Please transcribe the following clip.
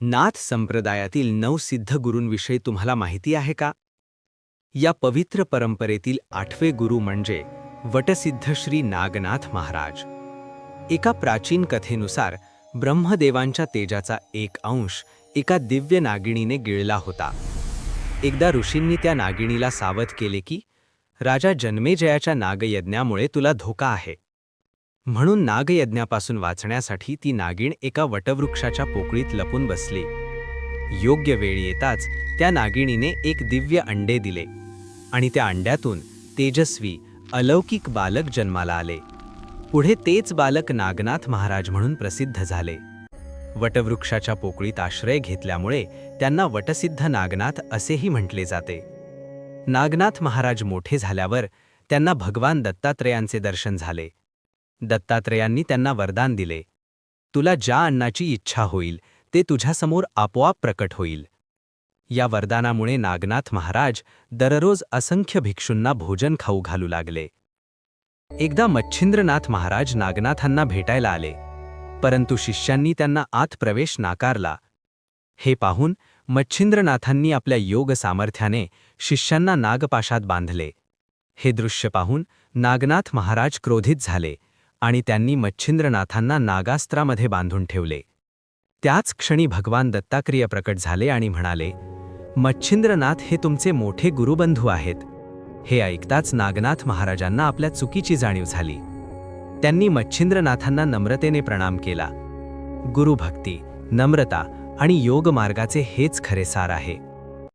नाथ संप्रदायातील नऊ सिद्ध गुरूंविषयी तुम्हाला माहिती आहे का? या पवित्र परंपरेतील आठवे गुरु म्हणजे वटसिद्ध श्री नागनाथ महाराज. एका प्राचीन कथेनुसार ब्रह्मदेवांच्या तेजाचा एक अंश एका दिव्य नागिणीने गिळला होता. एकदा ऋषींनी त्या नागिणीला सावध केले की राजा जन्मेजयाच्या नागयज्ञामुळे तुला धोका आहे. म्हणून नागयज्ञापासून वाचण्यासाठी ती नागिण एका वटवृक्षाच्या पोकळीत लपून बसली. योग्य वेळ येताच त्या नागिणीने एक दिव्य अंडे दिले आणि त्या अंड्यातून तेजस्वी अलौकिक बालक जन्माला आले. पुढे तेच बालक नागनाथ महाराज म्हणून प्रसिद्ध झाले. वटवृक्षाच्या पोकळीत आश्रय घेतल्यामुळे त्यांना वटसिद्ध नागनाथ असेही म्हटले जाते. नागनाथ महाराज मोठे झाल्यावर त्यांना भगवान दत्तात्रेयांचे दर्शन झाले. दत्तात्रेयांनी त्यांना वरदान दिले. तुला ज्या अन्नाची इच्छा होईल ते तुझ्यासमोर आपोआप प्रकट होईल. या वरदानामुळे नागनाथ महाराज दररोज असंख्य भिक्षूंना भोजन खाऊ घालू लागले. एकदा मच्छिंद्रनाथ महाराज नागनाथांना भेटायला आले. परंतु शिष्यांनी त्यांना आत प्रवेश नाकारला. हे पाहून मच्छिंद्रनाथांनी आपल्या योग सामर्थ्याने शिष्यांना नागपाशात बांधले. हे दृश्य पाहून नागनाथ महाराज क्रोधित झाले. आणि त्यांनी मच्छिंद्रनाथांना नागास्त्रामध्ये बांधून ठेवले. त्याच क्षणी भगवान दत्ताक्रिय प्रकट झाले आणि म्हणाले मच्छिंद्रनाथ हे तुमचे मोठे गुरुबंधू आहेत. हे ऐकताच नागनाथ महाराजांना आपल्या चुकीची जाणीव झाली. त्यांनी मच्छिंद्रनाथांना नम्रतेने प्रणाम केला. गुरुभक्ती नम्रता आणि योग मार्गाचे हेच खरे सार आहे.